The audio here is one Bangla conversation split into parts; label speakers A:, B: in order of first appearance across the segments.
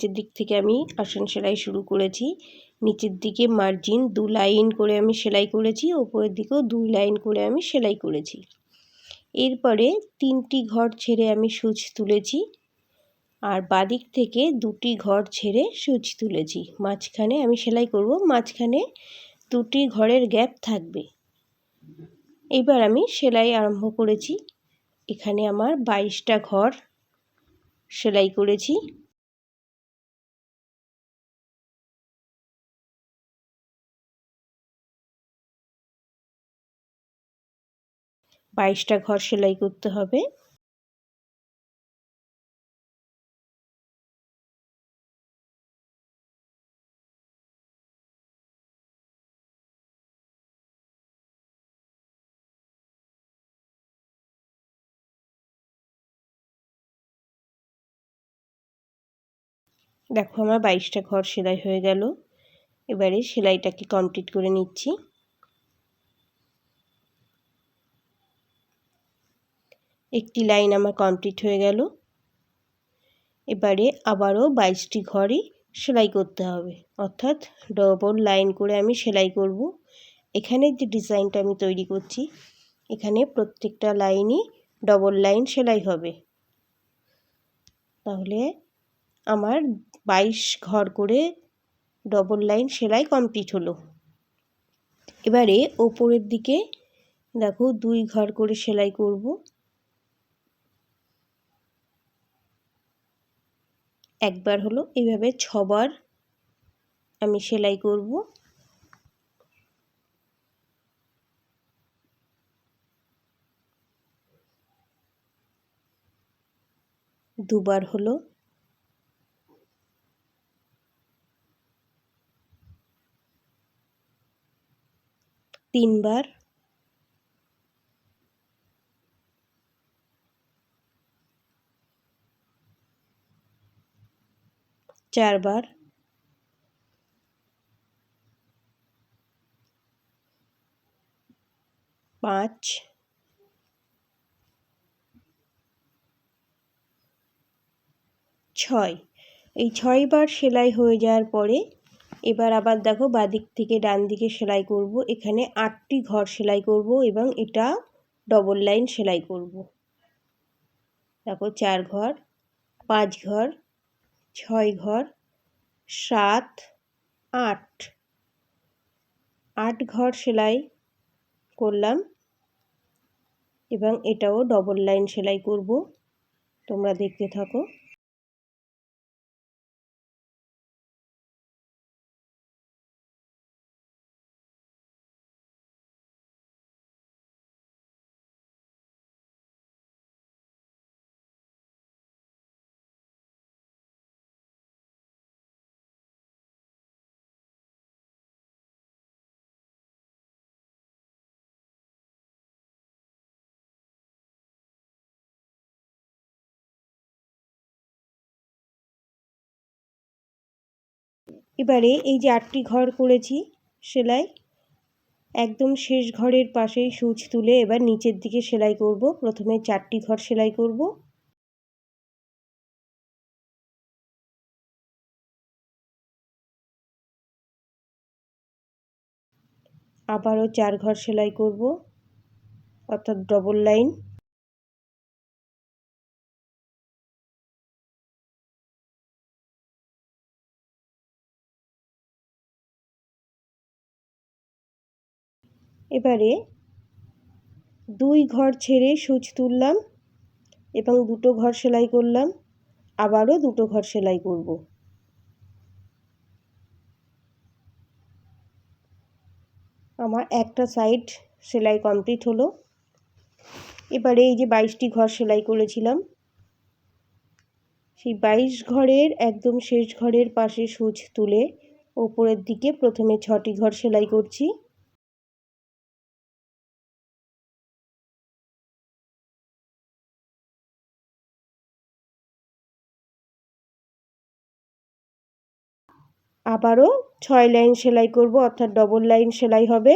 A: নিচের দিক থেকে আমি আসন সেলাই শুরু করেছি। নিচের দিকে মার্জিন দু লাইন করে আমি সেলাই করেছি, ওপরের দিকেও দুই লাইন করে আমি সেলাই করেছি। এরপরে তিনটি ঘর ছেড়ে আমি সুচ তুলেছি আর বাদিক থেকে দুটি ঘর ছেড়ে সুচ তুলেছি। মাঝখানে আমি সেলাই করব, মাঝখানে দুটি ঘরের গ্যাপ থাকবে। এবার আমি সেলাই আরম্ভ করেছি। এখানে আমার বাইশটা ঘর সেলাই করেছি। বাইশটা ঘর সেলাই করতে হবে। দেখো আমার বাইশটা ঘর সেলাই হয়ে গেল। এবারে সেলাইটাকে কমপ্লিট করে নিচ্ছি। একটি লাইন আমার কমপ্লিট হয়ে গেল। এবারে আবারও বাইশটি ঘরই সেলাই করতে হবে। অর্থাৎ ডবল লাইন করে আমি সেলাই করব। এখানে যে ডিজাইনটা আমি তৈরি করছি, এখানে প্রত্যেকটা লাইনই ডবল লাইন সেলাই হবে। তাহলে আমার বাইশ ঘর করে ডবল লাইন সেলাই কমপ্লিট হলো। এবারে ওপরের দিকে দেখো দুই ঘর করে সেলাই করব। একবার হলো এইভাবে ছবার আমি সেলাই করব। দুবার হলো। তিনবার। চারবার। পাঁচ। ছয়। এই ছয়বার সেলাই হয়ে যাওয়ার পরে এবার আবার দেখো বাদিক থেকে ডান দিকে সেলাই করব। এখানে আটটি ঘর সেলাই করব এবং এটা ডবল লাইন সেলাই করব। দেখো চার ঘর, পাঁচ ঘর ছয় ঘর, সাত, আট। আট ঘর সেলাই করলাম এবং এটাও ডবল লাইন সেলাই করব। তোমরা দেখতে থাকো। এবারে এই যে আটটি ঘর করেছি, সেলাই, একদম শেষ ঘরের পাশেই সুচ তুলে এবার নিচের দিকে সেলাই করব। প্রথমে চারটি ঘর সেলাই করব। আবারও চার ঘর সেলাই করব, অর্থাৎ ডবল লাইন এবারে দুই ঘর ছেড়ে সুচ তুললাম এবং দুটো ঘর সেলাই করলাম। আবারও দুটো ঘর সেলাই করব। আমার একটা সাইড সেলাই কমপ্লিট হলো। এবারে এই যে বাইশটি ঘর সেলাই করেছিলাম। সেই বাইশ ঘরের একদম শেষ ঘরের পাশে সুচ তুলে ওপরের দিকে প্রথমে ছটি ঘর সেলাই করছি। আবারও ছয় লাইন সেলাই করব অর্থাৎ ডবল লাইন সেলাই হবে।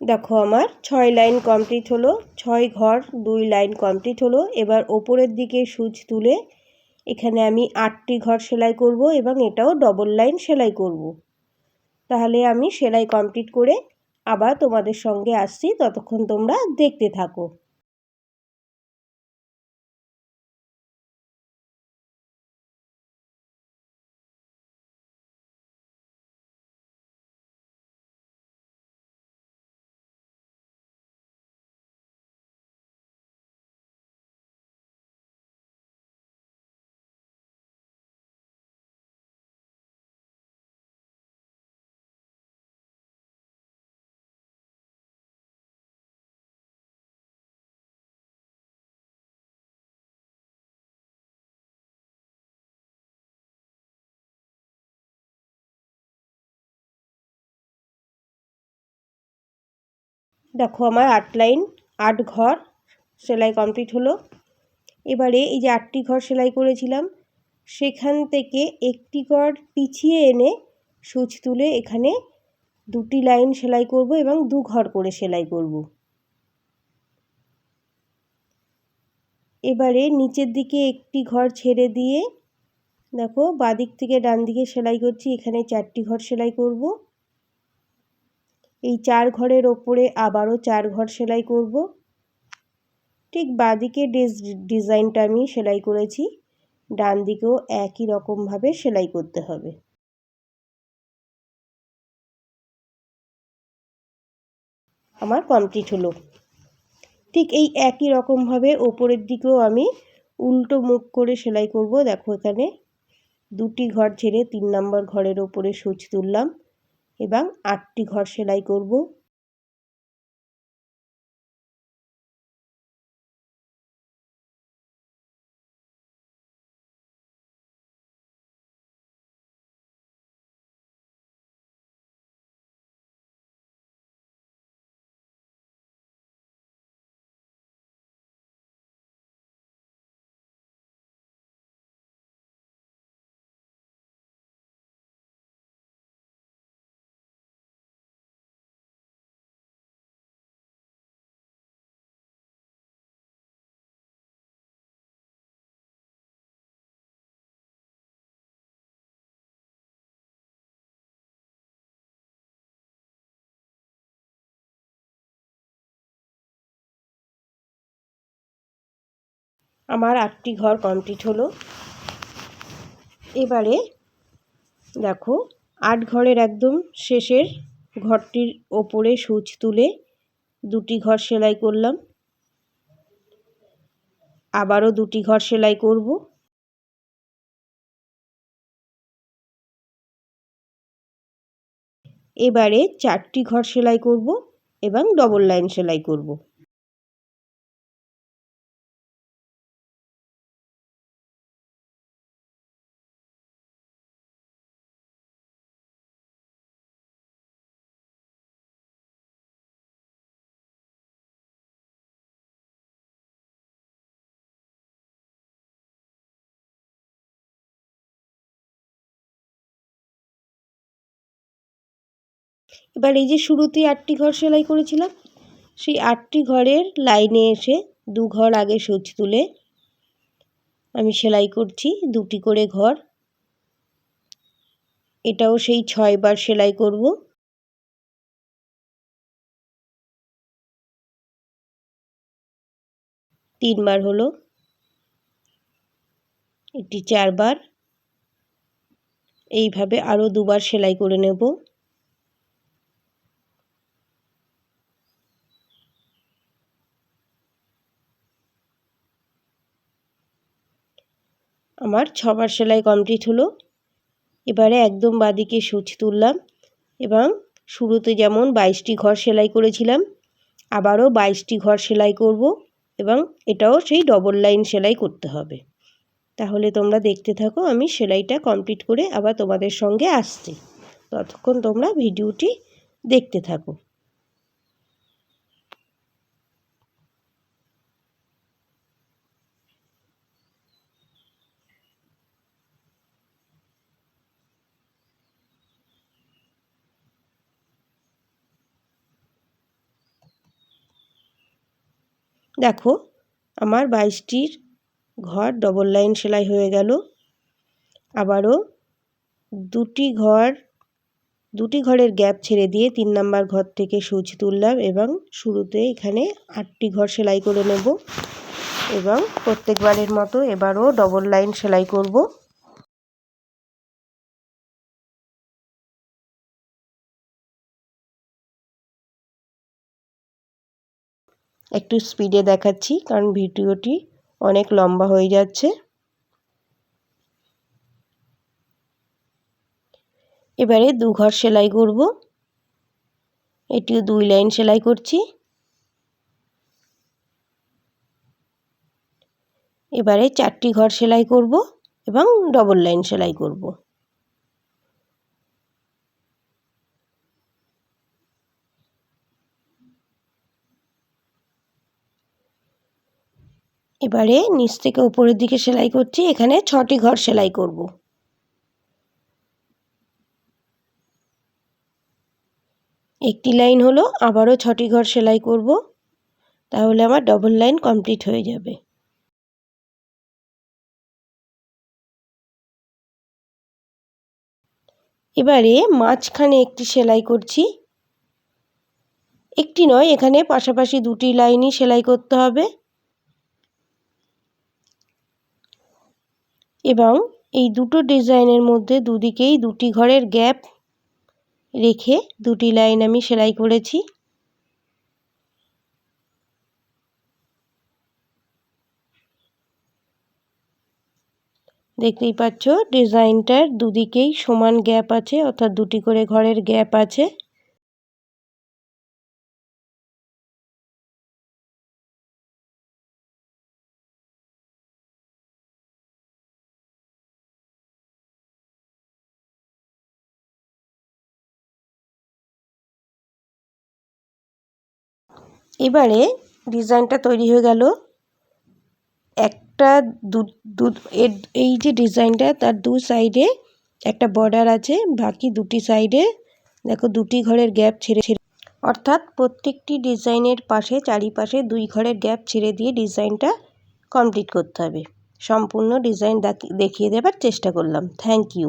A: দেখো আমার ছয় লাইন কমপ্লিট হলো, ছয় ঘর, দুই লাইন কমপ্লিট হলো এবার ওপরের দিকে সুচ তুলে এখানে আমি আটটি ঘর সেলাই করব এবং এটাও ডবল লাইন সেলাই করব। তাহলে আমি সেলাই কমপ্লিট করে আবার তোমাদের সঙ্গে আসছি, ততক্ষণ তোমরা দেখতে থাকো দেখো আমার আট লাইন, আট ঘর সেলাই কমপ্লিট হলো। এবারে এই যে আটটি ঘর সেলাই করেছিলাম, সেখান থেকে একটি ঘর পিছিয়ে এনে সুচ তুলে এখানে দুটি লাইন সেলাই করব এবং দু ঘর করে সেলাই করব। এবারে নিচের দিকে একটি ঘর ছেড়ে দিয়ে দেখো বাদিক থেকে ডান দিকে সেলাই করছি, এখানে চারটি ঘর সেলাই করব। এই চার ঘরের ওপরে আবারও চার ঘর সেলাই করব। ঠিক বাঁদিকে ডিজাইনটা আমি সেলাই করেছি। ডান দিকেও একই রকমভাবে সেলাই করতে হবে। আমার কমপ্লিট হলো। ঠিক এই একই রকমভাবে ওপরের দিকেও আমি উল্টো মুখ করে সেলাই করব। দেখো এখানে দুটি ঘর ছেড়ে তিন নম্বর ঘরের ওপরে সুচ তুললাম। এবং আটটি ঘর সেলাই করব। আমার আটটি ঘর কমপ্লিট হলো। এবারে দেখো, আট ঘরের একদম শেষের ঘরটির ওপরে সুচ তুলে দুটি ঘর সেলাই করলাম। আবারও দুটি ঘর সেলাই করব। এবারে চারটি ঘর সেলাই করব এবং ডবল লাইন সেলাই করব। এবার এই যে শুরুতে আটটি ঘর সেলাই করেছিলাম, সেই আটটি ঘরের লাইনে এসে দু ঘর আগে সুচ তুলে আমি সেলাই করছি, দুটি করে ঘর। এটাও সেই ছয়বার সেলাই করব। তিনবার হলো। এটি চারবার। এইভাবে আরও দুবার সেলাই করে নেব। আমার ছবার সেলাই কমপ্লিট হলো। এবারে একদম বাদিকে সুচ তুললাম এবং শুরুতে যেমন বাইশটি ঘর সেলাই করেছিলাম, আবারও বাইশটি ঘর সেলাই করব এবং এটাও সেই ডবল লাইন সেলাই করতে হবে। তাহলে তোমরা দেখতে থাকো আমি সেলাইটা কমপ্লিট করে আবার তোমাদের সঙ্গে আসছি। ততক্ষণ তোমরা ভিডিওটি দেখতে থাকো। দেখো, আমার বাইশটির ঘর ডবল লাইন সেলাই হয়ে গেল। আবারও দুটি ঘর, দুটি ঘরের গ্যাপ ছেড়ে দিয়ে তিন নাম্বার ঘর থেকে সুচ তুললাম এবং শুরুতে এখানে আটটি ঘর সেলাই করে নেব এবং প্রত্যেকবারের মতো এবারও ডবল লাইন সেলাই করব। একটু স্পিডে দেখাচ্ছি, কারণ ভিডিওটি অনেক লম্বা হয়ে যাচ্ছে। এবারে দু ঘর সেলাই করব। এটিও দুই লাইন সেলাই করছি। এবারে চারটি ঘর সেলাই করব এবং ডবল লাইন সেলাই করব। এবারে নিচ থেকে উপরের দিকে সেলাই করছি, এখানে ছটি ঘর সেলাই করব। একটি লাইন হলো, আবারও ছটি ঘর সেলাই করব, তাহলে আমার ডবল লাইন কমপ্লিট হয়ে যাবে। এবারে মাঝখানে একটি সেলাই করছি। একটি নয়, এখানে পাশাপাশি দুটি লাইনই সেলাই করতে হবে। এবং এই দুটো ডিজাইনের মধ্যে দুদিকেই দুটি ঘরের গ্যাপ রেখে দুটি লাইন আমি সেলাই করেছি। দেখতেই পাচ্ছ, ডিজাইনটার দুদিকেই সমান গ্যাপ আছে, অর্থাৎ দুটি করে ঘরের গ্যাপ আছে। এবারে ডিজাইনটা তৈরি হয়ে গেল। একটা দু এই যে ডিজাইনটা তার দু সাইডে একটা বর্ডার আছে, বাকি দুটি সাইডে দেখো দুটি ঘরের গ্যাপ ছেড়ে ছেড়ে অর্থাৎ প্রত্যেকটি ডিজাইনের পাশে, চারিপাশে দুই ঘরের গ্যাপ ছেড়ে দিয়ে ডিজাইনটা কমপ্লিট করতে হবে। সম্পূর্ণ ডিজাইন দেখিয়ে দেবার চেষ্টা করলাম। Thank you.